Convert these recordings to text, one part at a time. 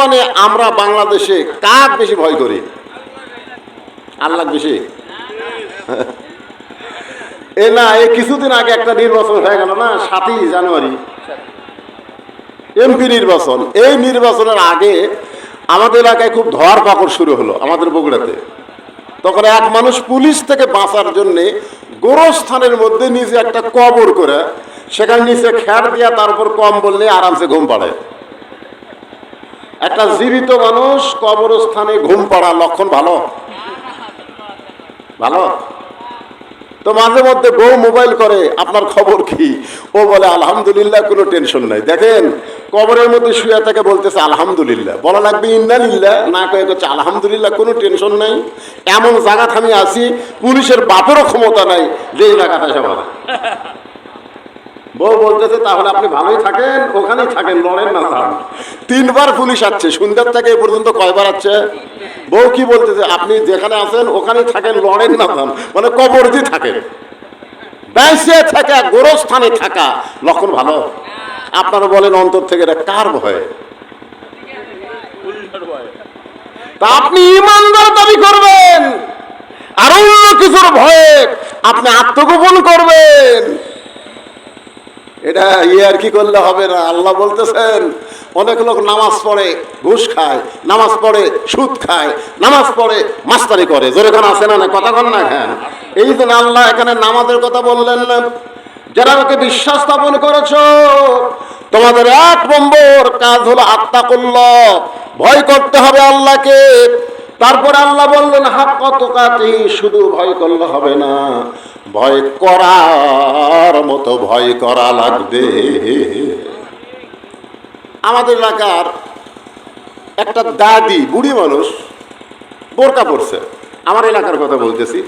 মানে আমরা বাংলাদেশে কাক বেশি ভয় করি? আল্লাহ বেশি। এ না এই কিছুদিন আগে একটা নির্বাচন হয়ে গেল না, সাতই জানুয়ারি। এমপি নির্বাচন। এই নির্বাচনের আগে আমাদের এলাকায় খুব ধর পাকড় শুরু হলো আমাদের বগুড়াতে। তখন এক মানুষ পুলিশ থেকে বাঁচার জন্য গোরস্থানের মধ্যে নিজে একটা কবর করে, সেখানে নিচে খ্যার দিয়া তারপর কম বললে আরামসে ঘুম পাড়ে একটা জীবিত মানুষ কবরস্থানে ঘুম পাড়া লক্ষণ ভালো? ভালো? তো মাঝে মধ্যে বউ মোবাইল করে, আপনার খবর কি? ও বলে, আলহামদুলিল্লাহ, কোনো টেনশন নাই। দেখেন, কবরের মধ্যে শুয়ে থেকে বলতেছে, আলহামদুলিল্লাহ। বলা লাগবে ইন্দালিল্লাহ না কয়ে করছে আলহামদুলিল্লাহ, কোনো টেনশন নাই। এমন জায়গাত আমি আছি, পুলিশের বাপেরও ক্ষমতা নাই যে জায়গাটা সবার বউ বলতেছে, তাহলে আপনি ভালোই থাকেন, ওখানেই থাকেন, লড়েন না থান তিনবার পুলিশ আসছে, সন্ধ্যার থেকে এ পর্যন্ত কয়বার আসছে? বউ কি বলতেছে, আপনি যেখানে আছেন, ওখানেই থাকেন, লড়েন না থান মানে কবর দিয়ে থাকেন ব্যাসে থাকা, গোরস্থানে থাকা। লক্ষণ ভালো? আপনারা বলেন অন্তর থেকে এটা কার ভয়ে? আপনি ইমানদার দাবি করবেন। আর অন্য কিছুর ভয়ে আপনি আত্মগোপন করবেন। এটা ইয়ে আর কি করলে হবে না? আল্লাহ বলতেছেন, অনেক লোক নামাজ পড়ে, ঘুষ খায়, নামাজ পড়ে, সুদ খায়, নামাজ পড়ে মাস্তারি করে। জোরে কোন আছে না কথা কন না? হ্যাঁ। এই জন্য আল্লাহ এখানে নামাজের কথা বললেন না, যারা আমাকে বিশ্বাস স্থাপন করেছ, তোমাদের এক নম্বর কাজ হলো আত্মা করল ভয় করতে হবে আল্লাহকে। তারপরে আল্লাহ বললেন হাত কত কাটি শুধু ভয় করলে হবে না। ভয় করার মতো ভয় করা লাগবে। আমাদের এলাকার একটা দাদি, বুড়ি মানুষ, বোরকা পড়ছে আমার এলাকার কথা বলতেছি।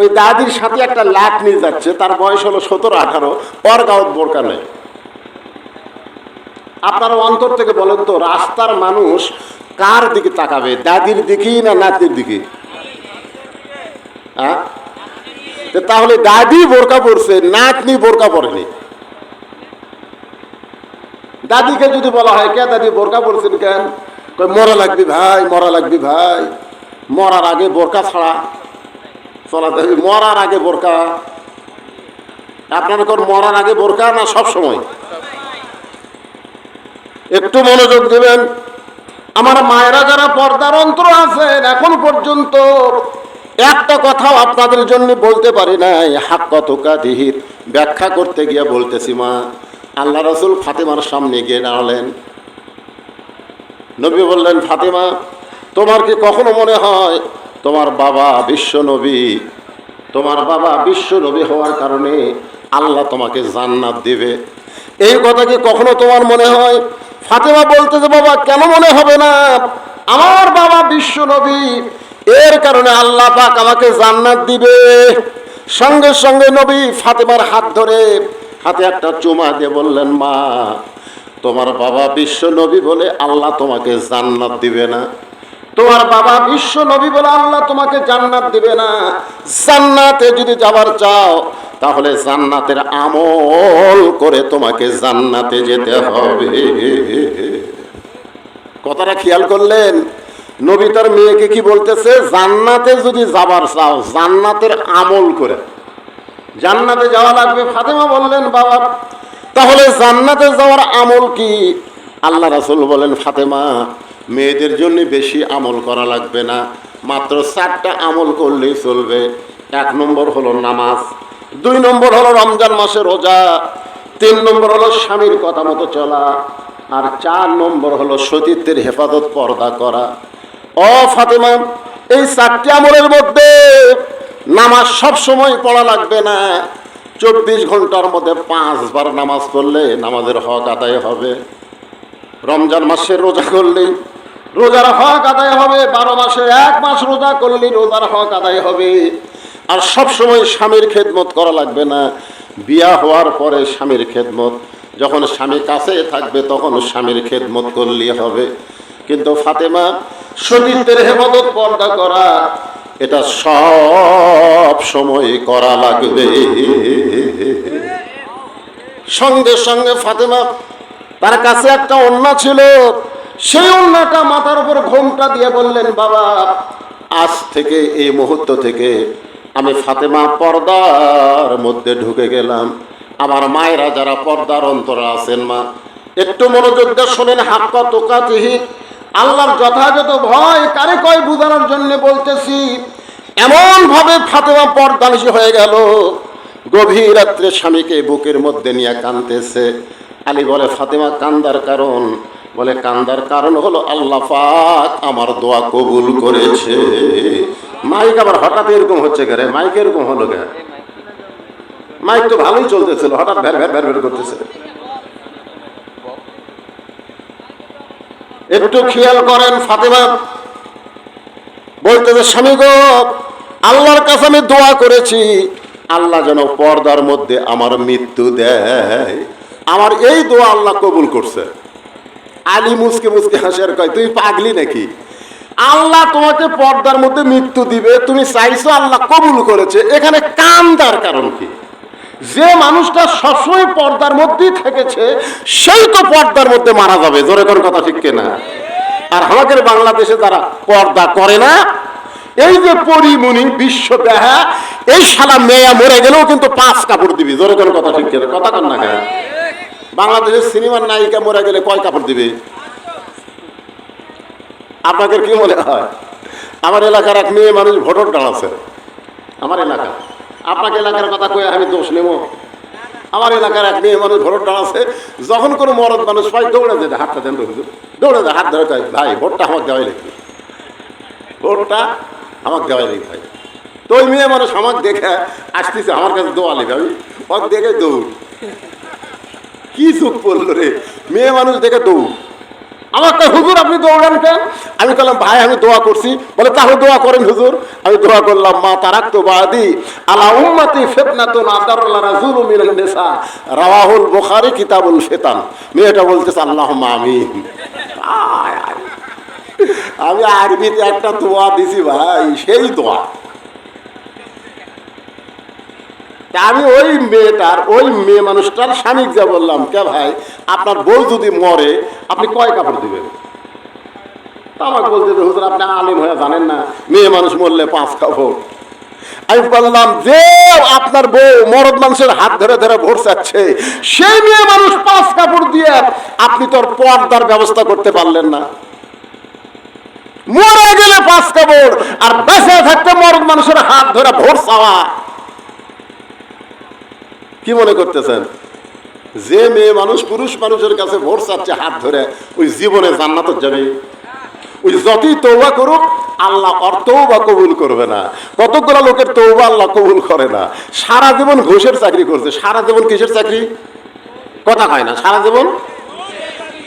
ওই দাদির সাথে একটা লাট নিয়ে যাচ্ছে, তার বয়স হলো সতেরো আঠারো পর বোরকা নেই। আপনারা অন্তর থেকে বলেন তো, রাস্তার মানুষ কার দিকে তাকাবে? দাদির দিকে না নাতির দিকে? হ্যাঁ? তাহলে দাদি বোরকা পড়ছে নাতনি বোরকা পড়েনি দাদিকে যদি বলা হয়, কে দাদি, বোরকা পড়ছেন কেন? মরা লাগবি ভাই, মরা লাগবি ভাই। মরার আগে বোরকা ছাড়া চলা দেখবি মরার আগে বোরকা। আপনার মরার আগে বোরকা না সব সময় একটু মনোযোগ দেবেন। আমার মায়েরা যারা পর্দার অন্তর আছেন, এখন পর্যন্ত একটা কথাও আপনাদের জন্য বলতে পারি নাই। হাক কত কাদিহির ব্যাখ্যা করতে গিয়ে বলতেছি, মা, আল্লাহ রসুল ফাতেমার সামনে গিয়ে দাঁড়ালেন। নবী বললেন, ফাতেমা, তোমার কি কখনো মনে হয় তোমার বাবা বিশ্ব নবী? তোমার বাবা বিশ্ব নবী হওয়ার কারণে আল্লাহ তোমাকে জান্নাত দিবে? এই কথা কি কখনো তোমার মনে হয়? ফাতেমা বলতে যে, বাবা, কেন মনে হবে না? আমার বাবা বিশ্ব নবী। এর কারণে আল্লাহ পাক আমাকে জান্নাত দিবে। সঙ্গে সঙ্গে নবী ফাতেমার হাত ধরে হাতে একটা চুমা দিয়ে বললেন, মা, তোমার বাবা বিশ্ব নবী বলে আল্লাহ তোমাকে জান্নাত দিবে না। তোমার বাবা বিশ্ব নবী বলে আল্লাহ তোমাকে জান্নাত দিবে না। জান্নাতে যদি যাবার চাও, তাহলে জান্নাতের আমল করে তোমাকে জান্নাতে যেতে হবে। কথাটা খেয়াল করলেন? নবী তার মেয়েকে কি বলতেছে? জান্নাতে যদি যাবার চাও, জান্নাতের আমল করে। জান্নাতে যাওয়া লাগবে। ফাতেমা বললেন, বাবা, তাহলে জান্নাতে যাওয়ার আমল কি? আল্লাহ রাসুল বলেন, ফাতেমা মেয়েদের জন্য বেশি আমল করা লাগবে না। মাত্র চারটা আমল করলেই চলবে। এক নম্বর হলো নামাজ, দুই নম্বর হলো রমজান মাসে রোজা, তিন নম্বর হলো স্বামীর কথা মতো চলা, আর চার নম্বর হলো সতীত্বের হেফাজত পর্দা করা। ও ফাতেমা, এই চারটি আমলের মধ্যে নামাজ সব সময় পড়া লাগবে না। চব্বিশ ঘণ্টার মধ্যে পাঁচবার নামাজ পড়লে নামাজের হক আদায় হবে। রমজান মাসের রোজা করলেই রোজার হক আদায় হবে, বারো মাসে এক মাস রোজা করলেই রোজার হক আদায় হবে। আর সব সময় স্বামীর খেদমত করা লাগবে না। বিয়া হওয়ার পরে স্বামীর খেদমত, যখন স্বামী কাছে থাকবে তখন স্বামীর খেদমত করলেই হবে। কিন্তু ফাতেমা সতীর্থের হেমদত পর্দা করা, এটা সব সময় করা লাগবে। সঙ্গে সঙ্গে ফাতেমা, তার কাছে একটা অন্য ছিল সেই অন্যটা মাথার উপর ঘোমটা দিয়ে বললেন, বাবা, আজ থেকে এই মুহূর্ত থেকে আমি ফাতেমা পর্দার মধ্যে ঢুকে গেলাম। আমার মায়েরা যারা পর্দার অন্তরে আছেন মা, একটু মনোযোগ দিয়ে শোনেন। হাক্কা তোকাতিহি, আল্লাহর যথাযথ ভয় কারে কয় বুঝানোর জন্য বলতেছি এমন ভাবে ফাতেমা পর্দানিশী হয়ে গেল। গভীর রাত্রে স্বামীকে বুকের মধ্যে নিয়ে কানতেছে আলী বলে, ফাতেমা, কান্দার কারণ। বলে, কান্দার কারণ হলো আল্লাহ পাক আমার দোয়া কবুল করেছে। মাইক আবার হঠাৎ এরকম হচ্ছে কে মাইক এরকম হলো কে মাইক তো ভালোই চলতেছিল, হঠাৎ ভ্যার ভ্যার ভ্যার ভ্যার করতেছে। একটু খেয়াল করেন, ফাতেমা বলতেছে, স্বামী গো, আল্লাহর কাছে আমি দোয়া করেছি, আল্লাহ যেন পর্দার মধ্যে আমার মৃত্যু দেয়। আমার এই দোয়া আল্লাহ কবুল করছে। আলী মুসকে মুসকে হাসিয়ার কয়, তুই পাগলি নাকি? আল্লাহ তোমাকে পর্দার মধ্যে মৃত্যু দিবে, তুমি চাইছো আল্লাহ কবুল করেছে। এখানে কান্দার কারণ কি? যে মানুষটা সবসময় পর্দার মধ্যেই থেকেছে, সেই তো পর্দার মধ্যে মারা যাবে। জোরে কোন কথা ঠিক কিনা? আর আমাদের বাংলাদেশে তারা পর্দা করে না, এই যে পরিমণি বিশ্ব দেহা এই শালা মেয়া মরে গেলেও কিন্তু পাঁচ কাপড় দিবি। জোরে কোন কথা ঠিক কিনা? কথা কন না কেন? বাংলাদেশের সিনেমার নায়িকা মরে গেলে কয় কাপড় দিবে? আপনাদের কি মনে হয়? আমার এলাকার এক মেয়ে মানুষ ভোটর দাঁড়াচ্ছে আমার এলাকা। আপনাকে এলাকার কথা কয়ে আমি দোষ নেব? আমার এলাকার এক মেয়ে মানুষ ভোট দাঁড়াচ্ছে যখন কোনো মরদ মানুষ পাই দৌড়ে যেতে হাতটা দেন দৌড়ে যায় হাত ধরে ভাই, ভোটটা আমাকে দেওয়াই লাগবে। ভোটটা আমাকে দেওয়াই লাগবে, ভাই। তো ওই মেয়ে মানুষ আমাকে দেখে, আসতেছে, আমার কাছে দোয়া নেবে। আমি ওর দেখে দৌড়। কি চোখ পড়ল রে? মেয়ে মানুষ দেখে দৌড়। আমার কয় হুজুর আপনি দৌড়ান কেন? আমি বললাম ভাই আমি দোয়া করছি। বলে তাহলে দোয়া করেন হুজুর। আমি দোয়া করলাম মা তারাক তো বাদি আলা উম্মতি ফিতনাতুন আদারুল্লাহ রাজুল মিনান নিসা। কিতাবুল ফিতান। মেয়েটা বলতেছে আয়, আয়। আমি আরবিতে একটা দোয়া দিছি ভাই সেই দোয়া। তা আমি ওই মেয়েটার ওই মেয়ে মানুষটার স্বামীক যা বললাম, কে ভাই? আপনার বউ যদি মরে, আপনি কয় কাপড় দিবেন? আমাকে বলতে হুজুর, আপনি আলিম হয়ে জানেন না, মেয়ে মানুষ মরলে পাঁচ কাপড়। আমি বললাম, যে আপনার বউ মরদ মানুষের হাত ধরে ধরে ভোট চাচ্ছে, সেই মেয়ে মানুষ পাঁচ কাপড় দিয়ে আপনি তোর পর্দার ব্যবস্থা করতে পারলেন না। মরে গেলে পাঁচ কাপড়, আর বেঁচে থাকতে মরদ মানুষের হাত ধরে ভোট চাওয়া। কি মনে করতেছেন? যে মেয়ে মানুষ পুরুষ মানুষের কাছে ভোট চাচ্ছে হাত ধরে ওই জীবনে জান্নাত যাবে। ওই যতই তৌবা করুক, আল্লাহ ওর তৌবা কবুল করবে না। কতগুলো লোকের তৌবা আল্লাহ কবুল করে না। সারা জীবন ঘুষের চাকরি করছে। সারা জীবন কিসের চাকরি? কথা কয় না, সারা জীবন?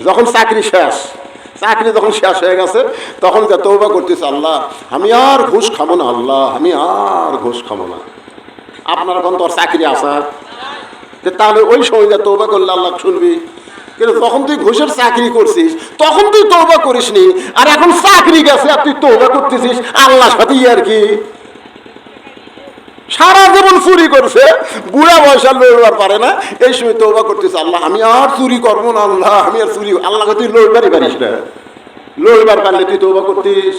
যখন চাকরি শেষ, চাকরি যখন শেষ হয়ে গেছে, তখন যা তৌবা করতেছে আল্লাহ, আমি আর ঘুষ খাব না আল্লাহ, আমি আর ঘুষ খাব না। আপনার এখন তোর চাকরি আসা যে তাহলে ওই সময় যা তৌবা করলে আল্লাহ শুনবি। কিন্তু তখন তুই ঘুষের চাকরি করছিস, তখন তুই তৌবা করিসনি, আর এখন চাকরি গেছে, আর তুই তৌবা করতেছিস, আল্লাহর সাথে আর কি? সারা জীবন চুরি করছে, বুড়া বয়সা লড়বার পারে না, এই সময় তৌবা করতেছে আল্লাহ, আমি আর চুরি করব না আল্লাহ, আমি আর চুরি আল্লাহকে তুই লড়বারই পারিস না। লড়বার পারলে তুই তৌবা করতিস।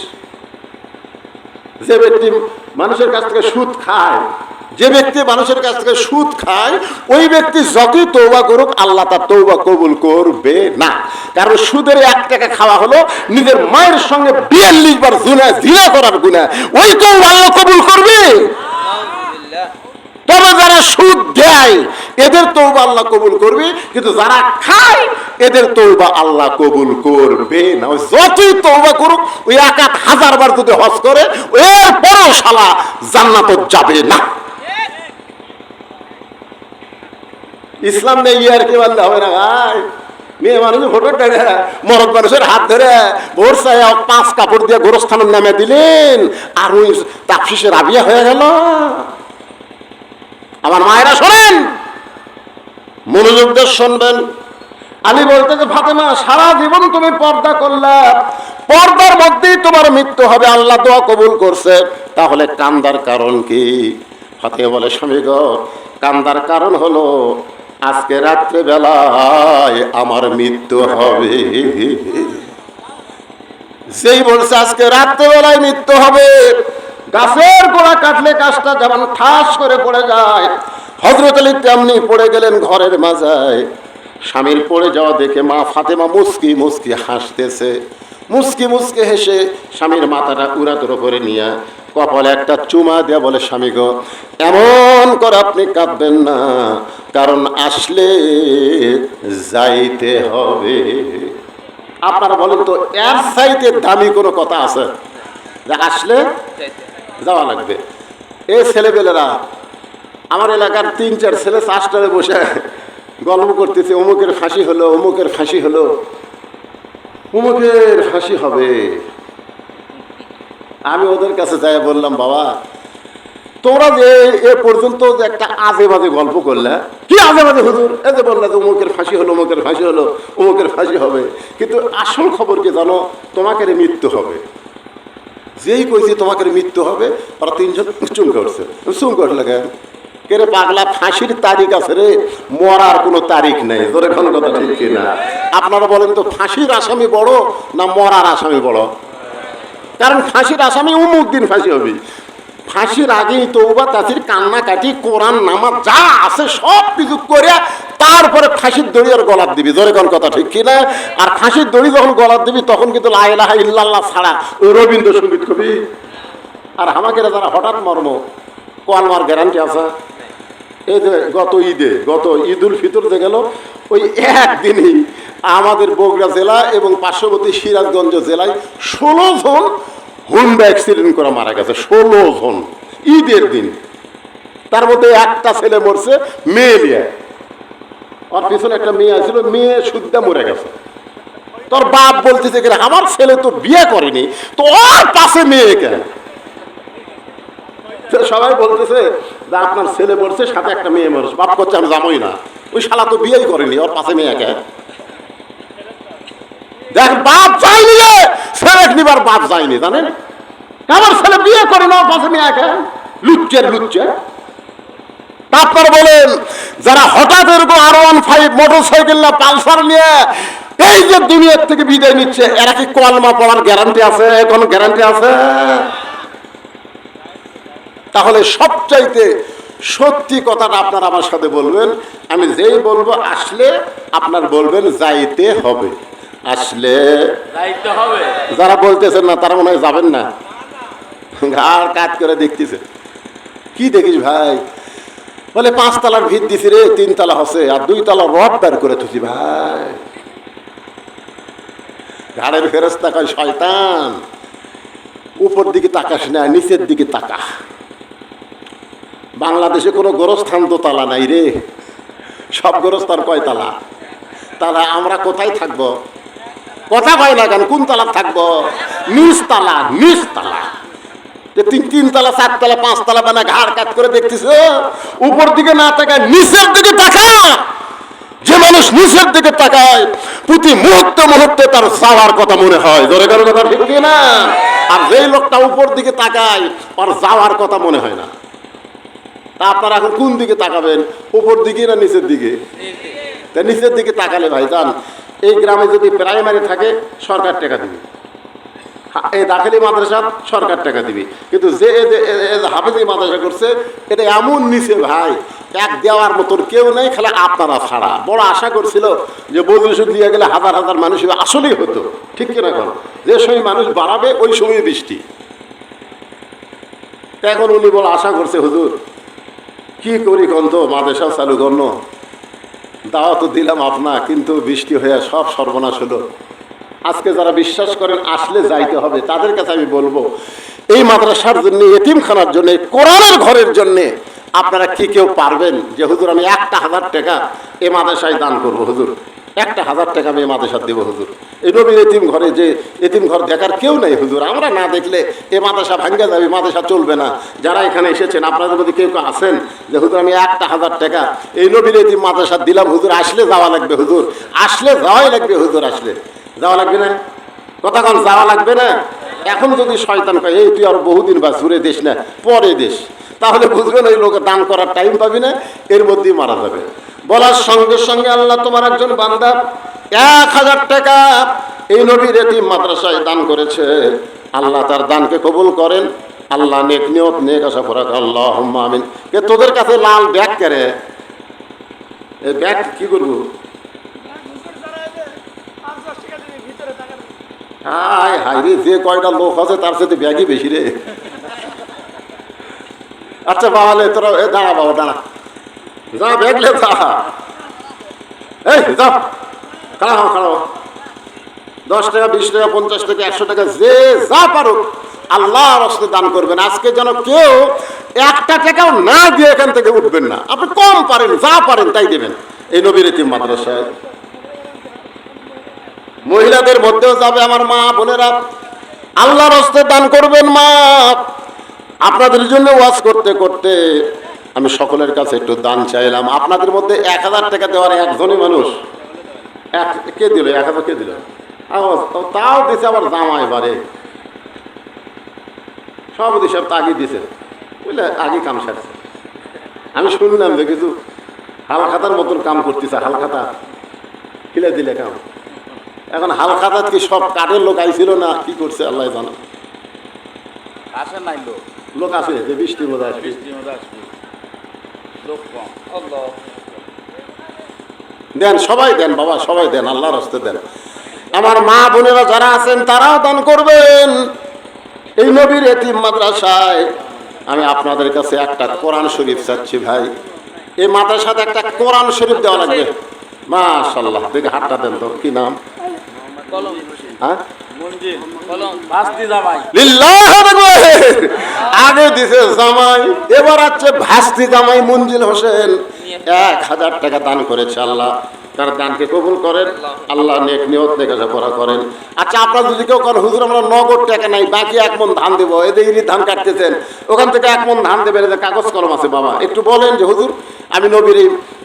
যে ব্যক্তি মানুষের কাছ থেকে সুদ খায় যে ব্যক্তি মানুষের কাছ থেকে সুদ খায়, ওই ব্যক্তি যতই তৌবা করুক, আল্লাহ তার তৌবা কবুল করবে না। কারণ সুদের এক টাকা খাওয়া হলো, নিজের মায়ের সঙ্গে বিয়াল্লিশ বার জুনা, জিনা করার গুণা ওই তো আল্লাহ কবুল করবে। তবে যারা সুদ দেয়, এদের তৌবা আল্লাহ কবুল করবে, কিন্তু যারা খায়, এদের তৌবা আল্লাহ কবুল করবে না। যতই তৌবা করুক, ওই এক এক হাজার বার যদি হজ করে এর পরেও শালা জান্নাত যাবে না। ইসলাম নেই আর কি বললে হবে না মেয়ে মানুষ ভোটের মরদ মানুষের হাত ধরে ভোট চাই পাঁচ কাপড় দিয়ে গোরস্থানের নামে দিলেন। আর ওই তাপসিসের আবিয়া হয়ে গেল। আমার মায়েরা শোনেন, মনোযোগ দিয়ে শুনবেন। আমি বলতে যে, ফাতেমা, সারা জীবন তুমি পর্দা করলা। পর্দার মধ্যেই তোমার মৃত্যু হবে, আল্লাহ দোয়া কবুল করছে। তাহলে কান্দার কারণ কি? ফাতেমা বলে, স্বামী গো, কান্দার কারণ হলো আজকে রাত্রে বেলায় আমার মৃত্যু হবে। সেই বলছে আজকে রাত্রে বেলায় মৃত্যু হবে, গাছের গোড়া কাটলে গাছটা যেমন ঠাস করে পড়ে যায় হজরত আলী তেমনি পড়ে গেলেন ঘরের মাজায় স্বামীর পড়ে যাওয়া দেখে মা ফাতেমা মুস্কি মুস্কি হাসতেছে। মুস্কি মুস্কি হেসে স্বামীর মাথাটা উড়াতর করে নিয়ে কপালে একটা চুমা দেয়া বলে, স্বামী গো, এমন করে আপনি কাঁদবেন না, কারণ আসলে যাইতে হবে। আপনারা বলেন তো, এর সাইতে দামি কোনো কথা আছে? আসলে যাওয়া লাগবে। এই ছেলেপেলেরা, আমার এলাকার তিন চার ছেলে চাষটারে বসে গল্প করতেছে, অমুকের ফাঁসি হলো, অমুকের ফাঁসি হলো। অমুকের ফাঁসি হবে। আমি ওদের কাছে যাই বললাম, বাবা, তোমরা যে এ পর্যন্ত যে একটা আজে বাজে গল্প করলে, কি আজে বাজে হুজুর? এই যে বললে যে অমুকের ফাঁসি হলো অমুকের ফাঁসি হলো, উমুকের ফাঁসি হবে। কিন্তু আসল খবর কি জানো? তোমাকে মৃত্যু হবে। যেই কইছে তোমাকে মৃত্যু হবে, ওরা তিনজন চুম করছে। চুম করলে কেন? কে রে পাগলা ফাঁসির তারিখ আছে রে, মরার কোনো তারিখ নেই। তোর এখন কথা ঠিক কিনা? আপনারা বলেন তো, ফাঁসির আসামি বড় না মরার আসামি বড়? কারণ ফাঁসির আসামি অমুক দিন ফাঁসি হবে। ফাঁসির আগেই তৌবা তাঁতির কান্নাকাটি, কোরআন নামা যা আছে সব কিছু করে তারপরে ফাঁসির দড়ি আর গলার দিবি। জোরে কোন কথা ঠিক কিনা? আর ফাঁসির দড়ি যখন গলার দিবি, তখন কিন্তু লাইলাহা ইল্লাল্লাহ ছাড়া রবীন্দ্রসঙ্গীত কবি। আর আমাকে যারা হঠাৎ মর্ম কলমার গ্যারান্টি আছে? এই যে গত ঈদে, গত ঈদ উল ফিতর যে গেল, ওই একদিনই আমাদের বগুড়া জেলা এবং পার্শ্ববর্তী সিরাজগঞ্জ জেলায় ষোলো জন হুন্ডা অ্যাক্সিডেন্ট করে মারা গেছে, ষোলো জন, ঈদের দিন। তার মধ্যে একটা ছেলে মরছে, মেয়ে নিয়ে। ওর পিছনে একটা মেয়ে আছিল, মেয়ে সুদ্ধা মরে গেছে। তোর বাপ বলতেছে কি আমার ছেলে তো বিয়ে করেনি, তো ওর পাশে মেয়ে কেন? সবাই বলতেছে আপনার ছেলে মরছে সাথে একটা মেয়ে মরছে বাপ করছে আমি যাবোই না। ওই শালা তো বিয়েই করেনি, ওর পাশে মেয়ে কে দেখ, বাপ যায়নি ছেলে নিবার বাপ যায়নি, জানেন? আমার ছেলে বিয়ে করে না, ওর পাশে মেয়ে কে লুচ্চের লুচ্চে। তারপর বলেন, যারা হঠাৎ এরকম আর ওয়ান ফাইভ মোটর সাইকেল না, পালসার নিয়ে এই যে দুনিয়ার থেকে বিদায় নিচ্ছে, এরা কি কলমা পড়ার গ্যারান্টি আছে? কোনো গ্যারান্টি আছে? তাহলে সবচাইতে সত্যি কথাটা আপনার আমার সাথে বলবেন আমি যেই বলব আসলে আপনার বলবেন যাইতে হবে। আসলে হবে। যারা বলতেছেন না তারা মনে হয় যাবেন না। ঘাড় কাজ করে দেখতেছে। কি দেখিস ভাই? বলে পাঁচ তালার ভিত দিছি রে তিন তালা হসে আর দুই তালা রড বের করে থুছি ভাই। ঘাড়ের ফেরস্তা কয় শয়তান উপর দিকে তাকাস না নিচের দিকে তাকা বাংলাদেশে কোনো গোরস্থান তো তালা নাই রে। সব গোরস্থান কয় তালা? তারা আমরা কোথায় থাকব? কথা কয় না কেন? কোন তালা থাকব? নিচ তালা নিচ তালা। যে তিন তিন তালা, চার তালা, পাঁচ তালা বানা ঘাড় কাট করে দেখতেছ, উপর দিকে না তাকায়, নিচের দিকে তাকা যে মানুষ নিচের দিকে তাকায়, প্রতি মুহূর্তে মুহূর্তে তার যাওয়ার কথা মনে হয়। জোরে কারও কথা ঠিক না আর যেই লোকটা উপর দিকে তাকায় আর যাওয়ার কথা মনে হয় না। তা আপনারা এখন কোন দিকে তাকাবেন? উপর দিকে না নিচের দিকে? তা নিচের দিকে তাকালে ভাই, যান। এই গ্রামে যদি প্রাইমারি থাকে, সরকার টাকা দিবে। এই দাখিলি মাদ্রাসা সরকার টাকা দিবে। কিন্তু যে হাফেজি মাদ্রাসা করছে, এটা এমন নিচে ভাই, এক দেওয়ার মতন কেউ নেই, খালি আপনারা ছাড়া। বড় আশা করছিল যে বদলি সুদ দিয়ে গেলে হাজার হাজার মানুষ আসলেই হতো। ঠিক কিনা এখন যে সময় মানুষ বাড়াবে, ওই সময় বৃষ্টি। এখন উনি বড় আশা করছে, হুজুর কি করি কন্ত মাদেশা চালু করল দাওয়া তো দিলাম আপনা, কিন্তু বৃষ্টি হয়ে সব সর্বনাশ হলো। আজকে যারা বিশ্বাস করেন, আসলে যাইতে হবে, তাদের কাছে আমি বলব, এই মাদ্রাসার জন্য, এতিমখানার জন্য, কোরআনের ঘরের জন্যে আপনারা কি কেউ পারবেন? যে হুজুর, আমি একটা হাজার টাকা এ মাদ্রাসায় দান করব, হুজুর। একটা হাজার টাকা আমি মাদ্রাসা দেবো, হুজুর। এই নবীর এতিম ঘরে যে এতিম ঘর দেখার কেউ নেই, হুজুর। আমরা না দেখলে এ মাদ্রাসা ভাঙ্গে যাবে মাদ্রাসা চলবে না। যারা এখানে এসেছেন, আপনাদের মধ্যে কেউ কেউ আছেন? যে, হুজুর, আমি একটা হাজার টাকা এই নবীর এতিম মাদ্রাসা দিলাম, হুজুর, আসলে যাওয়া লাগবে, হুজুর। আসলে যাওয়াই লাগবে, হুজুর, আসলে। যাওয়া লাগবে না? কতক্ষণ যাওয়া লাগবে না? এখন যদি শয়তান কয়, এই, তুই আর বহুদিন বা সুরে দেশ না, পরে দেশ। তাহলে বুঝবেন ওই লোক দান করার টাইম পাবি না, এর মধ্যেই মারা যাবে। বলার সঙ্গে সঙ্গে আল্লাহ তোমার একজন বান্দা এক হাজার টাকা এই নবীর এতিম মাদ্রাসায় দান করেছে। আল্লাহ তার দানকে কবুল করেন। আল্লাহ নেক নিয়ত, নেক আশা ফরাক আল্লাহ আমিন। কে তোদের কাছে লাল ব্যাগ কেরে এই ব্যাগ কি করব? হাই হাই রে, যে কয়টা লোক আছে তার সাথে ব্যাগই বেশি রে। আচ্ছা বাবা তোরা এ দাঁড়া বাবা, দাঁড়া। যা ব্যাগ লে যা। এই, যাও। খাড়া হও খাড়া দশ টাকা, বিশ টাকা, পঞ্চাশ টাকা, একশো টাকা, যে যা পারো আল্লাহ রস্তে দান করবেন। আজকে যেন কেউ একটা টাকাও না দিয়ে এখান থেকে উঠবেন না। আপনি কম পারেন, যা পারেন, তাই দেবেন। এই নবীর ইতিম মাদ্রাসায়। মহিলাদের মধ্যেও যাবে আমার মা, বোনেরা। আল্লাহর হস্তে দান করবেন মা। আপনাদের জন্য ওয়াজ করতে করতে আমি সকলের কাছে একটু দান চাইলাম। আপনাদের মধ্যে এক হাজার টাকা দেওয়ার একজনই মানুষ। এক কে দিল? এক হাজার কে দিল? তাও দিছে আবার জামাই বারে সব সব তাগি দিছে। বুঝলে? আগে কাম সারছে। আমি শুনলাম যে কিছু হালখাতার মতন কাম করতেছে হালখাতা। কিলে দিলে কাম। এখন হালখাতাত কি সব কাঠের লোক আইছিল না? কি করছে? আল্লাহ জানা। আসে নাই লোক। লোক আছে যে বৃষ্টি বোধ আসবে বৃষ্টির মধ্যে আসবে। দেন, সবাই দেন বাবা, সবাই দেন, আল্লাহর হস্তে দেন। আমার মা বোনেরা যারা আছেন, তারাও দান করবেন। এই নবীর এতিম মাদ্রাসায় আমি আপনাদের কাছে একটা কোরআন শরীফ চাচ্ছি ভাই। এই মাদ্রাসাতে একটা কোরআন শরীফ দেওয়া লাগবে। মাশাল্লাহ দেখে হাতটা দেন তো, কি নাম? হ্যাঁ? আচ্ছা আমরা নগদ টাকা নাই, বাকি এক মন ধান দেবো। এদিকে ধান কাটতেছেন, ওখান থেকে এক মন ধান দেবেন এদের কাগজ কলম আছে বাবা। একটু বলেন যে, হুজুর, আমি নবীর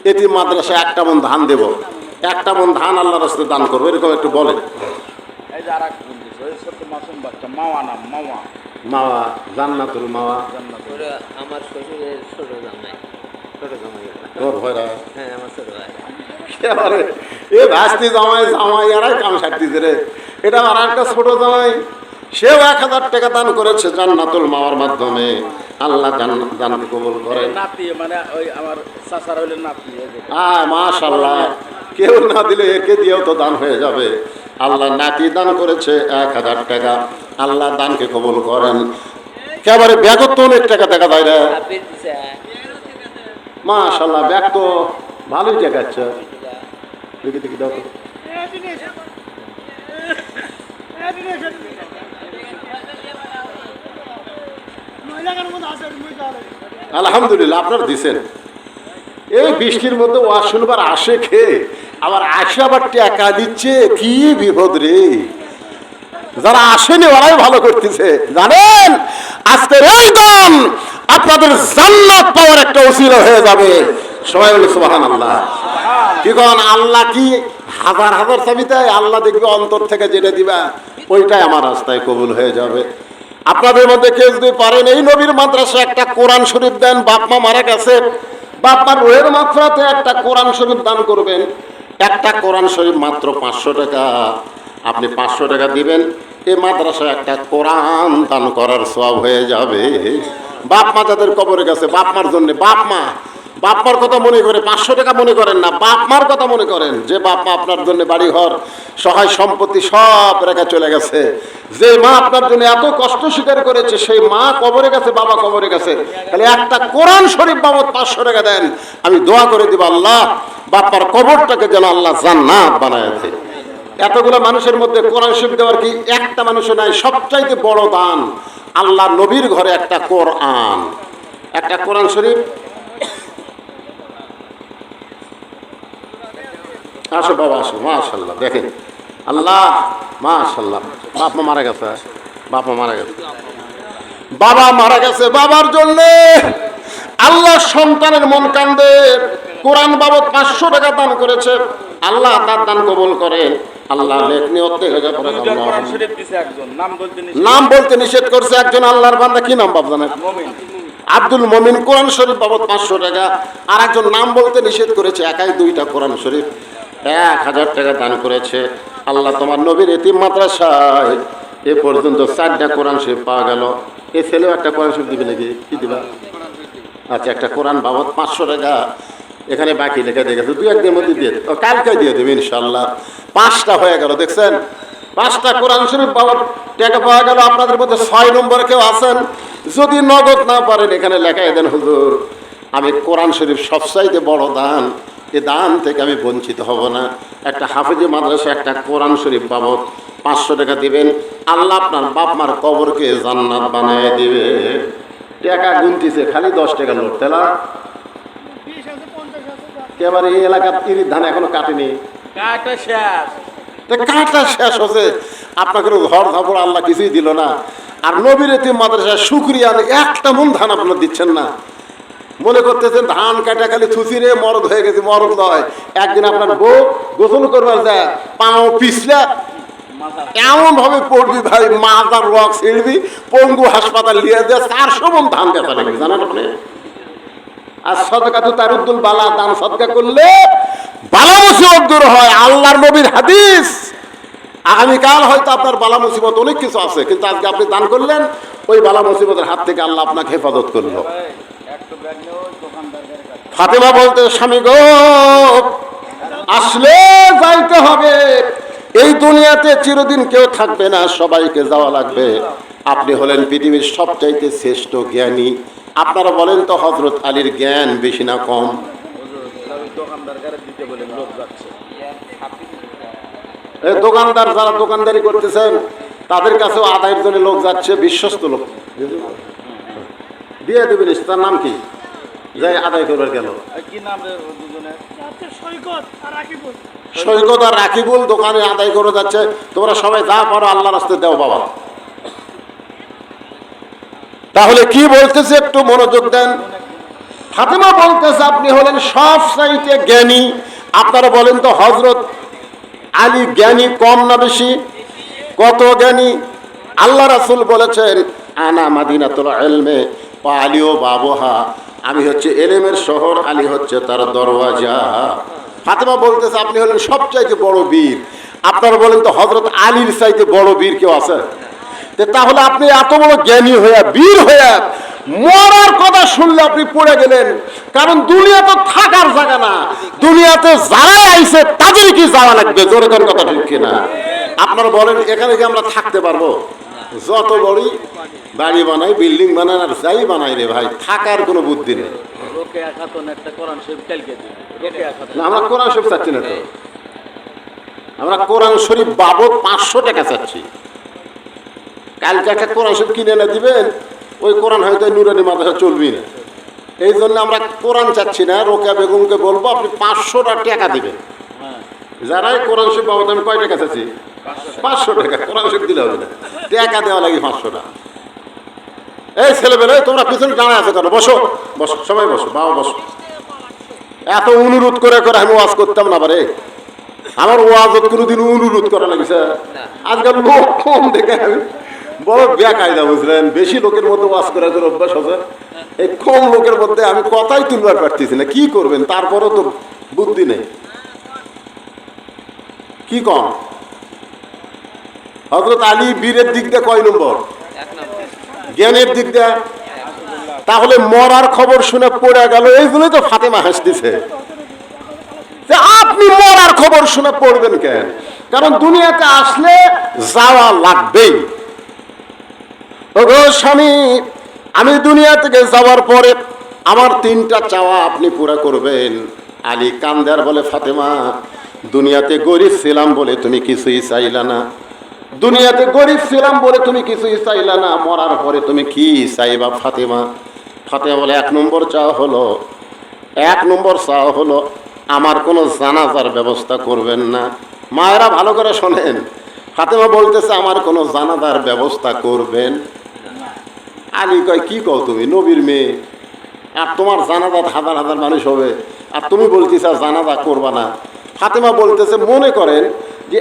এটি মাদ্রাসায় একটা মন ধান দেব। একটা মন ধান আল্লাহ রাস্তায় দান করব, এরকম একটু বলেন। এই যে আর এক মন্দির ওই ছোট্ট মাসুম বাচ্চা মাওয়া নাম মাওয়া। মাওয়া জান্নাতুল মাওয়া। জান্নাত আমার শ্বশুরের ছোট জামাই। ছোট জামাই তোর ভয়রা হ্যাঁ আমার ছোট ভাই। এ ভাস্তি জামাই জামাই আরাই কাম সারতিছে রে। এটা আর একটা ছোট জামাই। সেও এক হাজার টাকা দান করেছে জান্নাতুল মাওয়ার মাধ্যমে। আল্লাহ কবুল করেন। নাতি মানে ওই আমার চাচার হইলে নাতি মাশাল্লাহ কেউ না দিলে একে দিয়েও তো দান হয়ে যাবে। আল্লাহ নাতি দান করেছে এক হাজার টাকা। আল্লাহ দানকে কবুল করেন। একেবারে ব্যাগত তো অনেক টাকা দেখা যায় রে? মাশাল্লাহ ব্যাগ তো ভালোই দেখাচ্ছে দেখি দেখি দাও তো। আলহামদুলিল্লাহ, আপনারা দিছেন। এই বৃষ্টির মধ্যে ওয়াজ শুনবার আসে খেয়ে আবার আসে আবার টাকা দিচ্ছে? কি বিপদ রে? যারা আসেনি ওরাই ভালো করতেছে। জানেন? আজকের এই দান আপনাদের জান্নাত পাওয়ার একটা অসিলা হয়ে যাবে। সবাই বলে সুবাহান আল্লাহ কি কন, আল্লাহ কি হাজার হাজার চাবি দেয়? আল্লাহ দেখবে অন্তর থেকে যেটা দিবা। ওইটাই আমার রাস্তায় কবুল হয়ে যাবে। আপনাদের মধ্যে কেউ যদি পারেন, এই নবীর মাদ্রাসা একটা কোরআন শরীফ দেন, বাপ মা মারা গেছে বাপ মার রোহের মাত্রাতে একটা কোরআন শরীফ দান করবেন। একটা কোরআন শরীফ মাত্র পাঁচশো টাকা। আপনি পাঁচশো টাকা দিবেন এই মাদ্রাসায় একটা কোরআন দান করার সব হয়ে যাবে। বাপ মা যাদের কবরে গেছে বাপ মার জন্য, বাপ মা বাপ মার কথা মনে করে, পাঁচশো টাকা মনে করেন না বাপ মার কথা মনে করেন যে বাপ মা আপনার জন্য বাড়ি ঘর সহায় সম্পত্তি সব রেখে চলে গেছে। যে মা আপনার জন্য এত কষ্ট স্বীকার করেছে, সেই মা কবরে গেছে, বাবা কবরে গেছে। তাহলে একটা কোরআন শরীফ বাবদ পাঁচশো টাকা দেন, আমি দোয়া করে দিব আল্লাহ বাপ্পার কবরটাকে যেন আল্লাহ জান্নাত বানায় দেয়। এতগুলো মানুষের মধ্যে কোরআন শরীফ দেওয়ার কি একটা মানুষের নাই, সবচাইতে বড় দান আল্লাহ নবীর ঘরে একটা কোরআন। একটা কোরআন শরীফ আসো বাবা আসো মাশাল্লাহ দেখেন। আল্লাহ মাশাল্লাহ বাপ মা মারা গেছে বাপ মা মারা গেছে। বাবা মারা গেছে বাবার জন্য। আল্লাহ সন্তানের মন কান্দে। কোরআন বাবদ পাঁচশো টাকা দান করেছে। আল্লাহ তার দান কবুল করেন আল্লাহ নাম বলতে নিষেধ। নাম বলতে নিষেধ করছে একজন আল্লাহর বান্দা কি নাম বাপ জানেন? আব্দুল মমিন কোরআন শরীফ বাবদ পাঁচশো টাকা। আর একজন নাম বলতে নিষেধ করেছে একাই দুইটা কোরআন শরীফ। এক হাজার টাকা দান করেছে। আল্লাহ তোমার নবীর এতিম মাদ্রাসায় এ পর্যন্ত চারটা কোরআন শরীফ পাওয়া গেল। এ ছেলেও একটা কোরআন শরীফ দিবে নাকি? কি দিবা? আচ্ছা একটা কোরআন বাবদ পাঁচশো টাকা। এখানে বাকি লেখা দিয়ে গেছে দু একদিনের মধ্যে দিয়ে ও কালকে দিয়ে দেবে ইনশাল্লাহ পাঁচটা হয়ে গেল, দেখছেন? পাঁচটা কোরআন শরীফ বাবদ টাকা পাওয়া গেল। আপনাদের মধ্যে ছয় নম্বরে কেউ আছেন? যদি নগদ না পারেন, এখানে লেখাই দেন, হুজুর। আমি কোরআন শরীফ সবচাইতে বড় দান। এ দান থেকে আমি বঞ্চিত হব না। একটা হাফিজি মাদ্রাসা একটা কোরআন শরীফ বাবদ পাঁচশো টাকা দিবেন। আল্লাহ আপনার বাপ মার কবরকে জান্নাত বানায় দিবে। টাকা গুনতিছে খালি দশ টাকা নোট তেলা এবার এই এলাকার তিরিশ ধান এখনও কাটেনি। কাটা শেষ। কাটা শেষ হচ্ছে। আপনাকে ঘর ধাপড় আল্লাহ কিছুই দিল না। আর নবীর মাদ্রাসা শুক্রিয়া একটা মন ধান আপনার দিচ্ছেন না। মনে করতেছেন, ধান কাটা খালি থুসিরে মরদ হয়ে গেছে, মরদ নয়। একদিন আপনার বউ গোসল করবার যায় পাও পিছলা। এমন ভাবে পড়বি ভাই মাথার রক ছিড়বি, পঙ্গু হাসপাতাল নিয়ে যায় চার সমান ধান বেচা লাগবে, জানেন আপনি? আর সদকা তো তার উদ্দুল বালা, দান সদকা করলে বালা মুসিবত দূর হয়, আল্লাহর নবীর হাদিস। আগামীকাল হয়তো আপনার বালা মুসিবত অনেক কিছু আছে, কিন্তু আজকে আপনি দান করলেন, ওই বালা মুসিবতের হাত থেকে আল্লাহ আপনাকে হেফাজত করল। ফাতেমা বলতে, স্বামী গো, আসলে যাইতে হবে। এই দুনিয়াতে চিরদিন কেউ থাকবে না, সবাইকে যাওয়া লাগবে। আপনি হলেন পৃথিবীর সবচাইতে শ্রেষ্ঠ জ্ঞানী। আপনারা বলেন তো হজরত আলীর জ্ঞান বেশি না কম? দোকানদার, যারা দোকানদারি করতেছেন, তাদের কাছেও আদায়ের জন্য লোক যাচ্ছে, বিশ্বস্ত লোক। দিয়ে দেবেন তার নাম কি? যাই আদায় করবার গেল সৈকত আর রাকিবুল। দোকানে আদায় করে যাচ্ছে। তোমরা সবাই যা পারো আল্লাহ রাস্তায় দাও বাবা। তাহলে কি বলতেছে একটু মনোযোগ দেন। ফাতেমা বলতেছে আপনি হলেন সব চাইতে জ্ঞানী। আপনারা বলেন তো হজরত আলী জ্ঞানী কম না বেশি? কত জ্ঞানী? আল্লাহ রাসুল বলেছেন আনা মাদিনাতুল এলমে ও আলিও বাবহা। আমি হচ্ছে এলেমের শহর, আলী হচ্ছে তার দরওয়াজা। ফাতেমা বলতেছে, আপনি হলেন সবচাইতে বড় বীর। আপনারা বলেন তো হজরত আলীর চাইতে বড় বীর কেউ আছে? তাহলে আপনি এত বড় জ্ঞানী হইয়া, বীর হইয়া মরার কথা শুনলে আপনি পড়ে গেলেন। কারণ দুনিয়া তো থাকার জায়গা না। দুনিয়াতে যারাই আইছে তাদের কি যাওয়া লাগবে? জোরে কথা ঠিক কিনা? আপনারা বলেন, এখানে কি আমরা থাকতে পারব? যত বড়ই বাড়ি বানাই বিল্ডিং বানাই আর যাই বানাই রে ভাই থাকার কোনো বুদ্ধি নেই। আমরা কোরআন শরীফ চাচ্ছি না তো। আমরা কোরআন শরীফ বাবদ পাঁচশো টাকা চাচ্ছি। কালকে একটা কোরআন শরীফ কিনে এনে দিবেন ওই কোরআন হয়তো নুরানি মাদ্রাসা চলবি না। এই জন্য আমরা কোরআন চাচ্ছি না রোকেয়া বেগমকে বলব আপনি পাঁচশোটা টাকা দিবেন। হ্যাঁ। যারাই কোরআন শরীফ বাবদ আমি কয় টাকা চাচ্ছি? পাঁচশো টাকা, কোরআন শরীফ দিলে হবে না। টাকা দেওয়া লাগে পাঁচশোটা এই ছেলেবেলে তোমরা পিছনে আছে কেন? বসো বসো, সবাই বসো, বাবা বসো। এত অনুরোধ করে করে আমি ওয়াজ করতাম না পারে আমার কোনোদিন অনুরোধ করা লাগছে। আজকাল লোক কম দেখে আমি। বড় বুঝলেন? বেশি লোকের মধ্যে ওয়াজ করে অভ্যাস আছে। এই কম লোকের মধ্যে আমি কথাই তুলবার পারতেছি না। কি করবেন? তারপরেও তো বুদ্ধি নেই। কি কম? হজরত আলী বীরের দিক দিয়ে কয় নম্বর? জ্ঞানের দিক দিয়ে তাহলে মরার খবর শুনে পড়ে গেল এইগুলোই তো ফাতেমা হাসতেছে। যে আপনি মরার খবর শুনে পড়বেন কেন? কারণ দুনিয়াতে আসলে যাওয়া লাগবেই। ওগো স্বামী, আমি দুনিয়া থেকে যাওয়ার পরে আমার তিনটা চাওয়া আপনি পুরা করবেন। আলী কান্দার বলে, ফাতেমা, দুনিয়াতে গরিব ছিলাম বলে তুমি কিছুই চাইলা না। দুনিয়াতে গরিব ছিলাম বলে তুমি কিছুই চাইলা না, মরার পরে তুমি কি চাইবা ফাতেমা? ফাতেমা বলে, এক নম্বর চাওয়া হলো, এক নম্বর চাওয়া হলো, আমার কোনো জানাজার ব্যবস্থা করবেন না। মায়েরা ভালো করে শোনেন, ফাতেমা বলতেছে, আমার কোনো জানাজার ব্যবস্থা করবেন আলী কয়, কি কও তুমি? নবীর মেয়ে। আর তোমার জানাজাত হাজার হাজার মানুষ হবে। আর তুমি বলতেছ, জানাজা করবা না। ফাতেমা বলতেছে, মনে করেন যে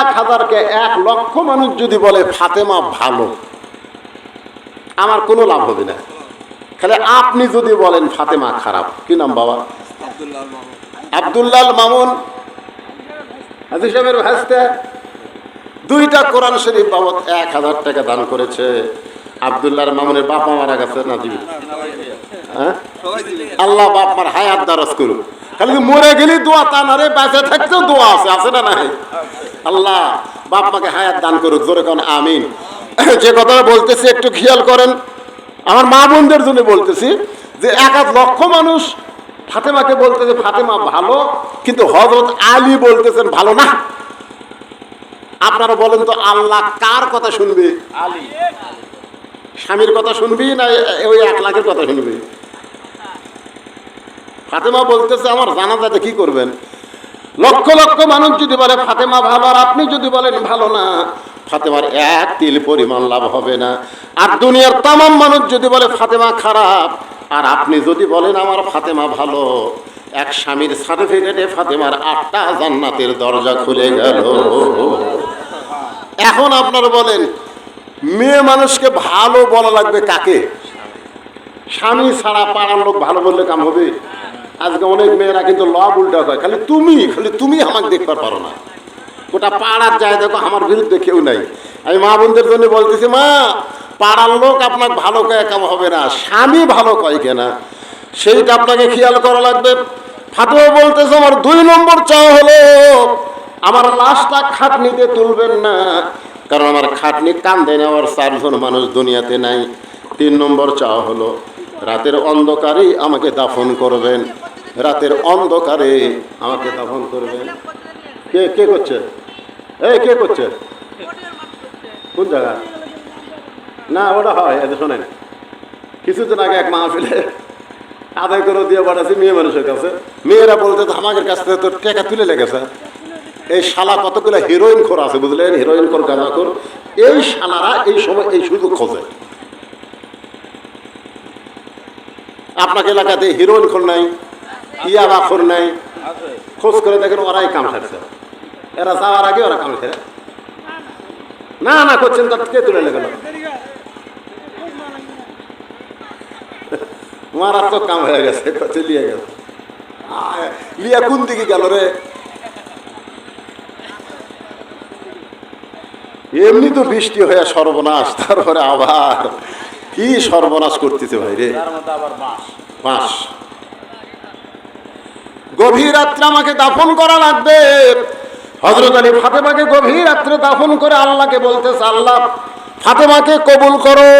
এক হাজারকে এক লক্ষ মানুষ যদি বলে, ফাতেমা ভালো, আমার কোনো লাভ হবে না। খালি আপনি যদি বলেন, ফাতেমা খারাপ। কি নাম বাবা? আবদুল্লাল মামুন। দুইটা কোরআন শরীফ বাবদ এক হাজার টাকা দান করেছে। আবদুল্লাহর মামুনের বাপ মারা গেছে, না, জীবিত? হ্যাঁ? আল্লাহ বাপ মার হায়াত দারাজ করুক। খালি মরে গেলি দোয়া তা না রে বেঁচে থাকতেও দোয়া আছে আছে না নাই? আল্লাহ বাপ মাকে হায়াত দান করুক জোরে কোন আমিন। যে কথাটা বলতেছি একটু খেয়াল করেন। আমার মা বোনদের জন্য বলতেছি যে এক লক্ষ মানুষ ফাতেমাকে বলতেছে ফাতেমা ভালো কিন্তু হজরত আলী বলতেছেন ভালো না। আপনারা বলেন তো আল্লাহ কার কথা শুনবে? আলী। স্বামীর কথা শুনবি না ওই এক লাখের কথা শুনবি? ফাতেমা বলতেছে, আমার জানাজাতে কি করবেন? লক্ষ লক্ষ মানুষ যদি বলে, ফাতেমা ভালো আর আপনি যদি বলেন, ভালো না। ফাতেমার এক তিল পরিমাণ লাভ হবে না। আর দুনিয়ার তাম মানুষ যদি বলে, ফাতেমা খারাপ। আর আপনি যদি বলেন, আমার ফাতেমা ভালো। এক স্বামীর সার্টিফিকেটে ফাতেমার আটটা জান্নাতের দরজা খুলে গেল। এখন আপনারা বলেন, মেয়ে মানুষকে ভালো বলা লাগবে কাকে? স্বামী ছাড়া পাড়ার লোক ভালো বললে কাম হবে? আজকে অনেক মেয়েরা কিন্তু লব উল্টা হয় খালি তুমি খালি তুমি আমাকে দেখবার পারো না। গোটা পাড়ার যায় দেখো আমার বিরুদ্ধে কেউ নাই। আমি মা বোনদের জন্য বলতেছি, মা, পাড়ার লোক আপনার ভালো কয়ে হবে না। স্বামী ভালো কয় কেনা। সেইটা আপনাকে খেয়াল করা লাগবে। ফাতেমা বলতেছে, আমার দুই নম্বর চাওয়া হলো, আমার লাশটা খাটনিতে তুলবেন না। কারণ আমার খাটনি কান্দে নেওয়ার চারজন মানুষ দুনিয়াতে নাই। তিন নম্বর চাওয়া হলো রাতের অন্ধকারেই আমাকে দাফন করবেন। রাতের অন্ধকারে আমাকে দাফন করবেন। কে কে করছে? এই, কে করছে? কোন জায়গা? না, ওটা হয় এতে শোনেন। কিছুদিন আগে এক মাহফিলে আদায় করে দিয়ে পাঠাচ্ছি মেয়ে মানুষের কাছে। মেয়েরা বলতে তো আমাদের কাছ থেকে তোর টাকা তুলে লেগেছে। এই শালা কতগুলো হিরোইন খোর আছে, বুঝলেন? হিরোইন খোর গাঁজা খোর এই শালারা এই সময় এই সুযোগ খোঁজে। আপনাকে এলাকাতে হিরোইন খোর নাই ইয়াবা খোর নাই। খোঁজ করে দেখেন ওরাই কাম সারছে এরা যাওয়ার আগে ওরা কাম সেরে না না করছেন তার কে তুলে লেগেল মারাত্মক কাম হয়ে গেছে করছে লিয়ে আয়, লিয়া কোন দিকে গেল রে? এমনি তো বৃষ্টি হয়ে সর্বনাশ তারপরে আবার কি সর্বনাশ করতেছে ভাই রে? বাঁশ। গভীর রাত্রে আমাকে দাফন করা লাগবে। হজরত আলী ফাতেমাকে গভীর রাত্রে দাফন করে আল্লাহকে বলতেছে আল্লাহ ফাতেমাকে কবুল করো।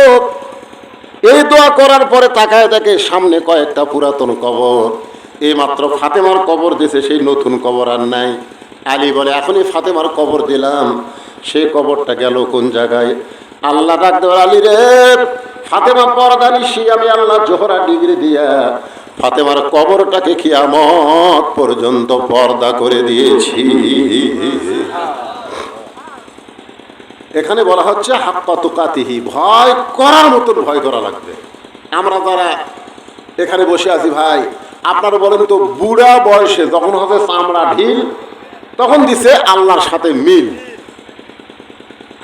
এই দোয়া করার পরে তাকায় দেখে সামনে কয়েকটা পুরাতন কবর। এই মাত্র ফাতেমার কবর দিছে সেই নতুন কবর আর নাই। আলী বলে এখনই ফাতেমার কবর দিলাম। সেই কবরটা গেল কোন জায়গায়? আল্লাহ ডাক দেওয়ার আলী রে ফাতেমা পর্দা নিশি আমি আল্লাহ জোহরা ডিগ্রি দিয়া ফাতেমার কবরটাকে কিয়ামত পর্যন্ত পর্দা করে দিয়েছি। এখানে বলা হচ্ছে হাপ্পা তুকাতিহি, ভয় করার মতন ভয় করা লাগবে। আমরা যারা এখানে বসে আছি ভাই, আপনারা বলেন তো, বুড়া বয়সে যখন হবে চামড়া ঢিল, তখন দিছে আল্লাহর সাথে মিল।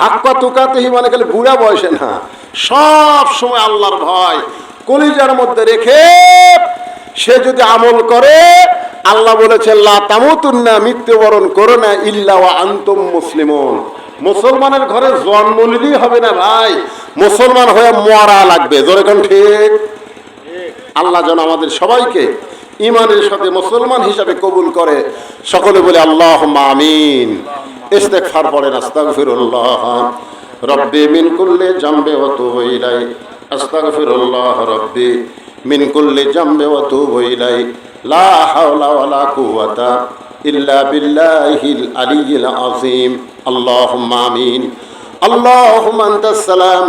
হাক্কা তুকাতিহি মানে খালি বুড়া বয়সে না। সব সময় আল্লাহর ভয়। কলিজার মধ্যে রেখে সে যদি আমল করে, আল্লাহ বলেছেন লা তামুতুন্না, মৃত্যুবরণ করো না, ইল্লা আনতুম মুসলিমুন। মুসলমানের ঘরে জন্ম নিলেই হবে না ভাই। মুসলমান হয়ে মরা লাগবে। জোরে কোন ঠিক? আল্লাহ যেন আমাদের সবাইকে ইমানের সাথে মুসলমান হিসাবে কবুল করে। সকলে বলে আল্লাহ মামিন আমিন। ইস্তেগফার পড়েন, আস্তাগফিরুল্লাহ। রব্বি মিন কুল্লি জামবে ওয়া তুবু ইলাই আস্তাগফিরুল্লাহ রব্বি মিন কুল্লি জামবে ওয়া তুবু ইলাই লা হাওলা ওয়ালা কুওয়াতা ইল্লা বিল্লাহিল আলিয়্যিল আযীম আল্লাহুম্মা আমিন اللهم انت السلام